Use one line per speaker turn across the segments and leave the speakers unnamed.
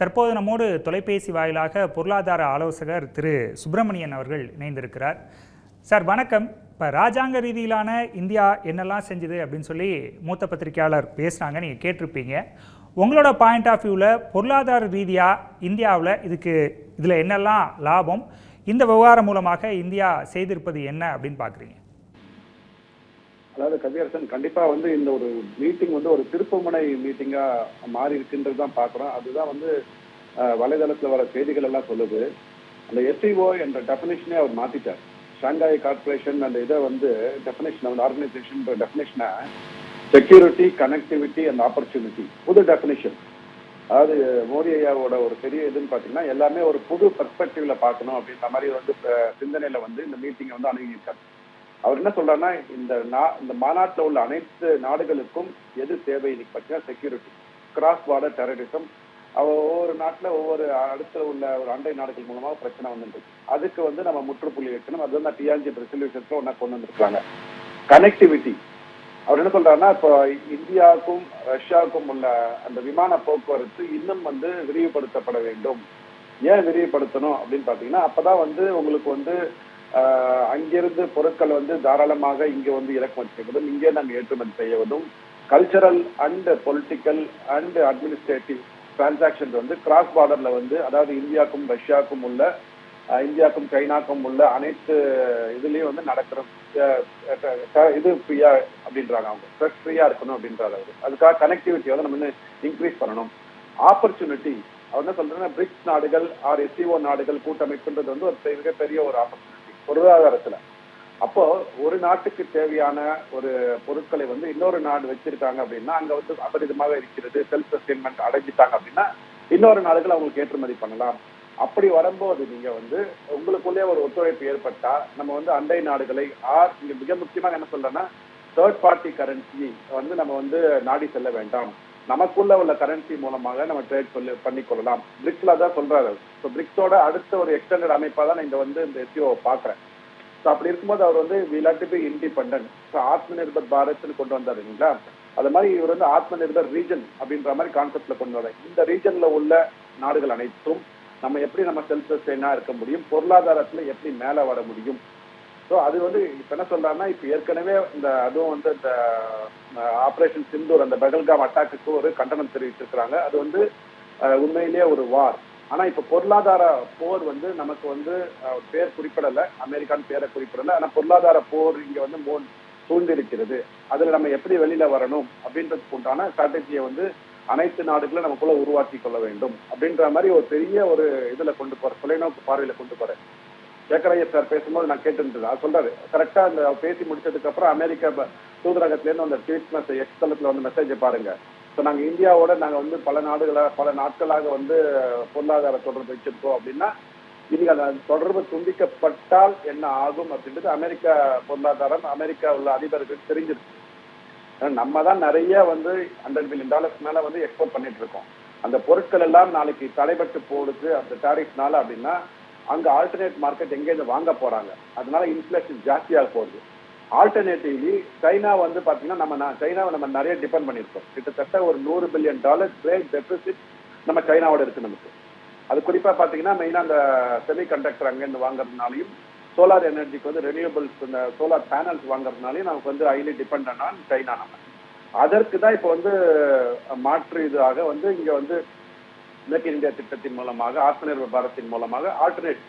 தற்போது நம்மோடு தொலைபேசி வாயிலாக பொருளாதார ஆலோசகர் திரு சுப்பிரமணியன் அவர்கள் இணைந்திருக்கிறார். சார் வணக்கம். இப்போ ராஜாங்க ரீதியிலான இந்தியா என்னெல்லாம் செஞ்சுது அப்படின்னு சொல்லி மூத்த பத்திரிகையாளர் பேசுனாங்க நீங்கள் கேட்டிருப்பீங்க. உங்களோட பாயிண்ட் ஆஃப் வியூவில் பொருளாதார ரீதியாக இந்தியாவில் இதுக்கு இதில் என்னெல்லாம் லாபம்? இந்த விவகாரம் மூலமாக இந்தியா செய்திருப்பது என்ன அப்படின்னு பார்க்குறீங்க
அதாவது கவியரசன் கண்டிப்பா வந்து இந்த ஒரு மீட்டிங் வந்து ஒரு திருப்புமுனை மீட்டிங்கா மாறி இருக்குன்றது தான் பாக்குறோம் அதுதான் வந்து வலைதளத்துல வர செய்திகள் எல்லாம் சொல்லுது. அந்த எஸ்டிஓ என்ற டெபினேஷனே அவர் மாத்திட்டார். ஷாங்காய் கார்பரேஷன் அந்த இதை வந்து டெபினேஷன் வந்து ஆர்கனைசேஷன் டெபினேஷனை செக்யூரிட்டி கனெக்டிவிட்டி அண்ட் ஆப்பர்ச்சுனிட்டி புது டெபினேஷன் அதாவது மோடி ஐயாவோட ஒரு பெரிய இதுன்னு பாத்தீங்கன்னா எல்லாமே ஒரு புது பெர்ஸ்பெக்டிவ்ல பார்க்கணும் அப்படின்ற மாதிரி வந்து சிந்தனையில வந்து இந்த மீட்டிங்கை வந்து அணுகியிருக்காரு. அவர் என்ன சொல்றாருன்னா இந்த நா- இந்த மாநாட்டில் உள்ள அனைத்து நாடுகளுக்கும் எது தேவை இன்னைக்கு பார்த்தீங்கன்னா செக்யூரிட்டி கிராஸ் பார்டர் டெரரிசம் ஒவ்வொரு நாட்டில் ஒவ்வொரு அடுத்த உள்ள ஒரு அண்டை நாடுகள் மூலமாக பிரச்சனை வந்துருக்கு அதுக்கு வந்து நம்ம முற்றுப்புள்ளி வைக்கணும். அது வந்து டிஆர்ஜி ரெசல்யூஷன்ஸ்ல ஒன்றா கொண்டு வந்திருக்காங்க. கனெக்டிவிட்டி அவர் என்ன சொல்றாருன்னா இப்போ இந்தியாவுக்கும் ரஷ்யாவுக்கும் உள்ள அந்த விமான போக்குவரத்து இன்னும் வந்து விரிவுபடுத்தப்பட வேண்டும். ஏன் விரிவுபடுத்தணும் அப்படின்னு பாத்தீங்கன்னா அப்பதான் வந்து உங்களுக்கு வந்து அங்கிருந்து பொருட்கள் வந்து தாராளமாக இங்கே வந்து இறக்குமதி செய்வதும் இங்கே நாங்கள் ஏற்றுமதி செய்வதும் cultural and political and administrative transactions வந்து கிராஸ் பார்டர்ல வந்து அதாவது இந்தியாவுக்கும் ரஷ்யாவுக்கும் உள்ள இந்தியாவுக்கும் சைனாக்கும் உள்ள அனைத்து இதுலயும் வந்து நடக்கிற இது ஃப்ரீயா அப்படின்றாங்க அவங்க. ஸ்ட்ரெஸ் ஃப்ரீயா இருக்கணும் அப்படின்றாரு அவர் அதுக்காக கனெக்டிவிட்டி வந்து நம்ம இன்னும் இன்க்ரீஸ் பண்ணணும். ஆப்பர்ச்சுனிட்டி அவர் என்ன சொல்றேன்னா பிரிக்ஸ் நாடுகள் ஆர் எஸ்சிஓ நாடுகள் கூட்டமைப்புன்றது வந்து ஒரு பெரிய- மிகப்பெரிய ஒரு ஆப்பர்ச்சுனிட்டி பொருளாதாரத்துல. அப்போ ஒரு நாட்டுக்கு தேவையான ஒரு பொருட்களை வந்து இன்னொரு நாடு வச்சிருக்காங்க அப்படின்னா அங்க வந்து அபரிதமாக இருக்கிறது செல்ஃப் சஸ்டைன்மெண்ட் அடைஞ்சிட்டாங்க அப்படின்னா இன்னொரு நாடுகள் அவங்களுக்கு ஏற்றுமதி பண்ணலாம். அப்படி வரும்போது நீங்க வந்து உங்களுக்குள்ளே ஒரு ஒத்துழைப்பு ஏற்பட்டா நம்ம வந்து அண்டை நாடுகளை ஆர் இங்க மிக முக்கியமாக என்ன சொல்றேன்னா தேர்ட் பார்ட்டி கரன்சி வந்து நம்ம வந்து நாடி செல்ல வேண்டாம். நமக்குள்ள உள்ள கரன்சி மூலமாக நம்ம ட்ரேட் சொல்லி பண்ணிக்கொள்ளலாம். பிரிக்ஸ்ல தான் சொல்றாரு. ஸோ பிரிக்ஸோட அடுத்த ஒரு எக்ஸ்டெண்டட் அமைப்பா தான் நான் இந்த வந்து இந்த எஸ்யூ பாக்குறேன் ஸோ அப்படி இருக்கும்போது அவர் வந்து விலாட்டு பி இண்டிபெண்டன்ட் ஸோ ஆத்ம நிர்பர் பாரத்னு கொண்டு வந்தார் இல்லைங்களா? அது மாதிரி இவர் வந்து ஆத்ம நிர்பர் ரீஜன் அப்படின்ற மாதிரி கான்செப்ட்ல கொண்டு வர இந்த ரீஜன்ல உள்ள நாடுகள் அனைத்தும் நம்ம எப்படி நம்ம செல்ஃப் சஸ்டைனா இருக்க முடியும்? பொருளாதாரத்துல எப்படி மேல வர முடியும்? ஸோ அது வந்து இப்ப என்ன சொல்றாருன்னா இப்ப ஏற்கனவே இந்த அதுவும் வந்து இந்த ஆபரேஷன் சிந்தூர் அந்த பெகல்காம் அட்டாக்குக்கு ஒரு கண்டனம் தெரிவிச்சிருக்கிறாங்க. அது வந்து உண்மையிலேயே ஒரு வார் ஆனா இப்ப பொருளாதார போர் வந்து நமக்கு வந்து பேர் குறிப்பிடல. அமெரிக்கான்னு பேரை குறிப்பிடல. ஆனா பொருளாதார போர் இங்க வந்து மோன் சூழ்ந்திருக்கிறது. அதுல நம்ம எப்படி வெளியில வரணும் அப்படின்றதுக்கு உண்டான ஸ்ட்ராட்டஜியை வந்து அனைத்து நாடுகளும் நமக்குள்ள உருவாக்கி கொள்ள வேண்டும் அப்படின்ற மாதிரி ஒரு பெரிய ஒரு இதுல கொண்டு போற தொலைநோக்கு பார்வையில கொண்டு போற சேகரையா சார் பேசும்போது நான் கேட்டுருந்தது. அவர் சொல்றாரு கரெக்டா அந்த பேசி முடிச்சதுக்கு அப்புறம் அமெரிக்கா ப- தூதரகத்துல இருந்து அந்த ட்வீட் மெசேஜ் எக்ஸ் தளத்துல வந்து மெசேஜ் பாருங்க. ஸோ நாங்க இந்தியாவோட நாங்க வந்து பல நாடுகளாக பல நாட்களாக வந்து பொருளாதார தொடர்பு வச்சிருக்கோம் அப்படின்னா இன்னைக்கு அந்த தொடர்பு துண்டிக்கப்பட்டால் என்ன ஆகும் அப்படின்றது அமெரிக்கா பொருளாதாரம் அமெரிக்கா உள்ள அதிபருக்கு தெரிஞ்சிருக்கு. நம்ம தான் நிறைய வந்து ஹண்ட்ரட் பில்லியன் டாலர்ஸ் மேல வந்து எக்ஸ்போர்ட் பண்ணிட்டு இருக்கோம். அந்த பொருட்கள் எல்லாம் நாளைக்கு தடைபட்டு போடுது அந்த டாரிஃப்னால அப்படின்னா அங்க ஆல்டர்னேட் மார்க்கெட் எங்கேருந்து வாங்க போறாங்க. அதனால இன்ஃபிளேஷன் ஜாஸ்தியாக போகுது. ஆல்டர்னேட்டிவ்லி சைனா வந்து பாத்தீங்கன்னா நம்ம சைனாவை நம்ம நிறைய டிபெண்ட் பண்ணியிருக்கோம். கிட்டத்தட்ட ஒரு நூறு பில்லியன் டாலர் ட்ரேட் டெபிசிட் நம்ம சைனாவோட இருக்கு நமக்கு. அது குறிப்பா பாத்தீங்கன்னா மெயினா அந்த செமி கண்டக்டர் அங்கேருந்து வாங்குறதுனாலையும் சோலார் எனர்ஜிக்கு வந்து ரெனியூபிள்ஸ் இந்த சோலார் பேனல்ஸ் வாங்குறதுனாலையும் நமக்கு வந்து ஹைலி டிபெண்ட் ஆன் சைனா நம்ம. அதற்கு தான் இப்போ வந்து மாற்று இதாக வந்து இங்க வந்து மேக் இன் இந்தியா திட்டத்தின் மூலமாக ஆத்ம நிர்பர் பாரத்தின் மூலமாக ஆல்டர்னேட்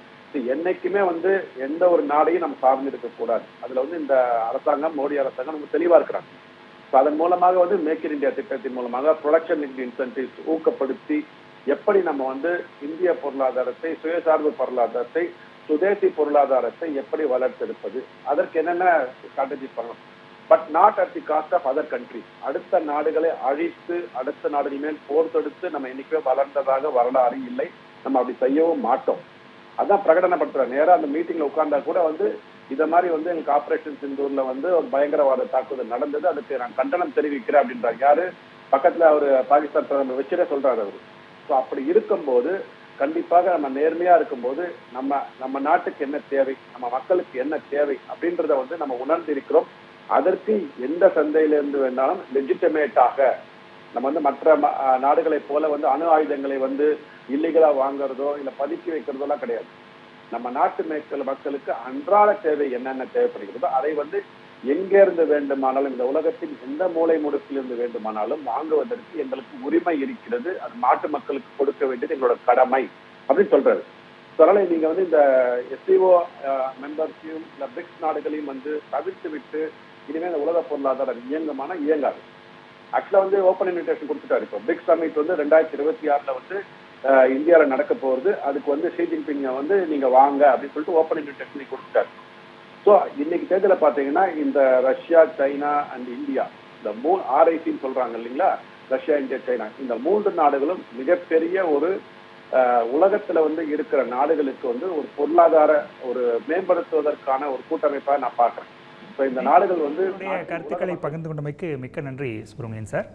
என்னைக்குமே வந்து எந்த ஒரு நாடையும் நம்ம சார்ந்து இருக்கக்கூடாது. அதுல வந்து இந்த அரசாங்கம் மோடி அரசாங்கம் நம்ம தெளிவா இருக்கிறாங்க. அதன் மூலமாக வந்து மேக் இன் இந்தியா திட்டத்தின் மூலமாக ப்ரொடக்ஷன் இன்சென்டிவ்ஸ் ஊக்கப்படுத்தி எப்படி நம்ம வந்து இந்திய பொருளாதாரத்தை சுயசார்பு பொருளாதாரத்தை சுதேசி பொருளாதாரத்தை எப்படி வளர்த்தெடுப்பது அதற்கு என்னென்ன ஸ்ட்ராட்டஜி பண்ணணும்? But not at the cost of other countries அடுத்த நாடுகளை அழித்து அடுத்த நாடுகள் மேல் போர் தொடுத்து நம்ம என்னைக்குமே வளர்ந்ததாக வரலாறு இல்லை. நம்ம அப்படி செய்யவும் மாட்டோம். அதான் பிரகடனப்படுத்துற நேராக அந்த மீட்டிங்ல உட்கார்ந்தா கூட வந்து இத மாதிரி வந்து எங்களுக்கு ஆபரேஷன் சிந்தூர்ல வந்து ஒரு பயங்கரவாத தாக்குதல் நடந்தது. அதுக்கு நான் கண்டனம் தெரிவிக்கிறேன் அப்படின்றார். யாரு? பக்கத்துல அவரு பாகிஸ்தான் பிரதமர் வச்சுட்டே சொல்றாரு அவரு. ஸோ அப்படி இருக்கும்போது கண்டிப்பாக நம்ம நேர்மையா இருக்கும்போது நம்ம நம்ம நாட்டுக்கு என்ன தேவை? நம்ம மக்களுக்கு என்ன தேவை? அப்படின்றத வந்து நம்ம உணர்ந்திருக்கிறோம். அதற்கு எந்த சந்தையிலிருந்து வேணாலும் லெஜிட்டமேட்டாக நம்ம வந்து மற்ற நாடுகளைப் போல வந்து அணு ஆயுதங்களை வந்து இல்லீகலா வாங்குறதோ இல்ல பதுக்கி வைக்கிறதோ எல்லாம் கிடையாது. நம்ம நாட்டு மக்கள் மக்களுக்கு அன்றாட தேவை என்னென்ன தேவைப்படுகிறதோ அதை வந்து எங்கே இருந்து வேண்டுமானாலும் இந்த உலகத்தின் எந்த மூலை முடுக்கிலிருந்து வேண்டுமானாலும் வாங்குவதற்கு எங்களுக்கு உரிமை இருக்கிறது. அது நாட்டு மக்களுக்கு கொடுக்க வேண்டியது எங்களோட கடமை அப்படின்னு சொல்றாரு So, அதனால நீங்க வந்து இந்த எஸ்டிஓ மெம்பர்ஸையும் இல்ல பிரிக்ஸ் நாடுகளையும் வந்து தவிர்த்து விட்டு இனிமே இந்த உலக பொருளாதாரம் இயங்குமானா இயங்காது. ஆக்சுவலா வந்து ஓப்பன் இன்விடேஷன் கொடுத்துட்டாரு இப்போ. பிக் சமிட் வந்து ரெண்டாயிரத்தி இருபத்தி ஆறுல வந்து இந்தியாவில் நடக்க போகிறது அதுக்கு வந்து ஷி ஜின்பிங்க வந்து நீங்க வாங்க அப்படின்னு சொல்லிட்டு ஓப்பன் இன்விடேஷன் கொடுத்துட்டாரு. ஸோ இன்னைக்கு தேர்தலில் பாத்தீங்கன்னா இந்த ரஷ்யா சைனா அண்ட் இந்தியா இந்த மூணு ஆர்ஐசின்னு சொல்றாங்க இல்லைங்களா? Russia India China. இந்த மூன்று நாடுகளும் மிகப்பெரிய ஒரு அஹ், உலகத்துல வந்து இருக்கிற நாடுகளுக்கு வந்து ஒரு பொருளாதார ஒரு மேம்படுத்துவதற்கான ஒரு கூட்டமைப்பாக நான் பார்க்கறேன். ஸோ இந்த நாடுகள் வந்து
கருத்துக்களை பகிர்ந்து கொண்டமைக்கு மிக்க நன்றி சுப்பிரமணியன் சார்.